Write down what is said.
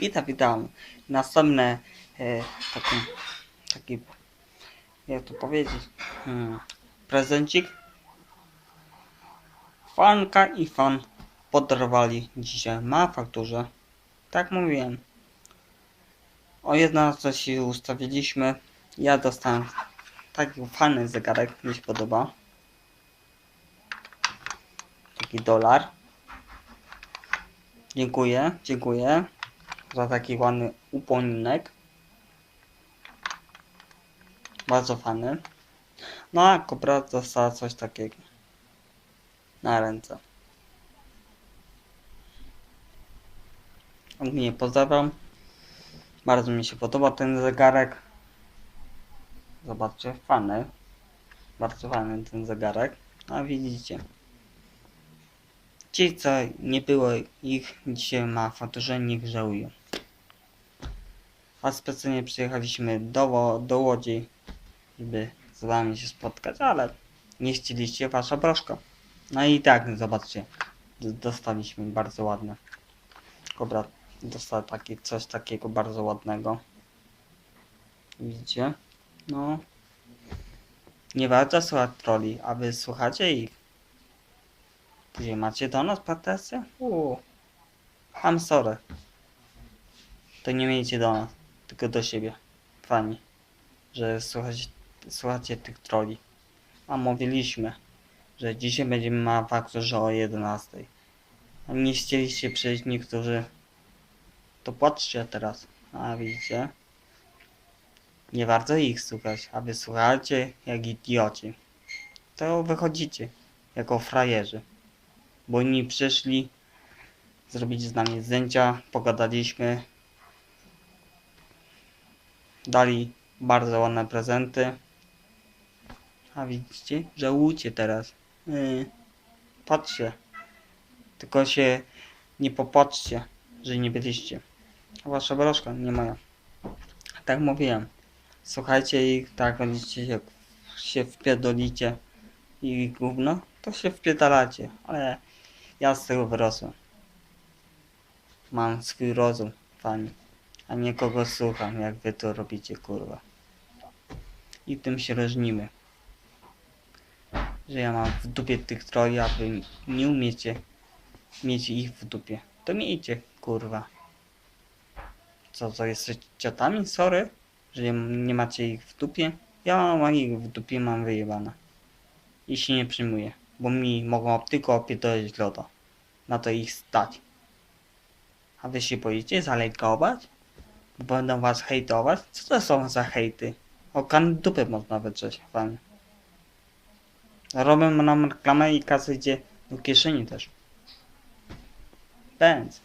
Witam, witam. Następne e, taki, taki, jak to powiedzieć, hmm, prezencik. Fanka i fan podarowali dzisiaj na fakturze. Tak mówiłem. O 11 się ustawiliśmy. Ja dostałem taki fajny zegarek, mi się podoba. Taki dolar. Dziękuję, dziękuję za taki ładny upominek. Bardzo fajny. No a kobra dostała coś takiego na ręce. Ogólnie pozdrawiam. Bardzo mi się podoba ten zegarek. Zobaczcie, fajny. Bardzo fajny ten zegarek. A widzicie. Ci, co nie było ich dzisiaj na fakturze, niech żałują. A specjalnie przyjechaliśmy do, do Łodzi, żeby z wami się spotkać, ale nie chcieliście, wasza broszka. No i tak, zobaczcie, dostaliśmy bardzo ładne. Kobra dostał taki, coś takiego bardzo ładnego. Widzicie? No. Nie warto słuchać troli, a wy słuchacie ich. Później macie do nas pretensje? Uuu. I'm sorry. To nie miejcie do nas, tylko do siebie. Fani. Że słuchacie, słuchacie tych troli. A mówiliśmy, że dzisiaj będziemy na fakturze o 11. A nie chcieliście przejść niektórzy. To płaczcie teraz. A widzicie? Nie warto ich słuchać, a wy słuchacie jak idioci. To wychodzicie jako frajerzy bo oni przyszli zrobić z nami zdjęcia, pogadaliśmy, dali bardzo ładne prezenty. A widzicie, żałujcie teraz. Yy, patrzcie, tylko się nie popatrzcie, że nie byliście. Wasza broszka, nie moja. Tak mówiłem. Słuchajcie ich, tak będziecie się, się wpierdolicie i gówno, to się wpierdalacie, ale ja z tego wyrosłem. Mam swój rozum, fani. A nie kogo słucham, jak wy to robicie, kurwa. I tym się różnimy. Że ja mam w dupie tych troli, a wy nie umiecie mieć ich w dupie. To miejcie, kurwa. Co, co jesteście ciotami? Sorry, że nie, macie ich w dupie. Ja mam ich w dupie, mam wyjebane. I się nie przyjmuję, bo mi mogą tylko opierdolić loda na to ich stać. A wy się boicie zalejkować? Będą was hejtować? Co to są za hejty? O kan dupy można wyczeć, fajnie. Robią nam reklamę i kasy idzie do kieszeni też. Bęc.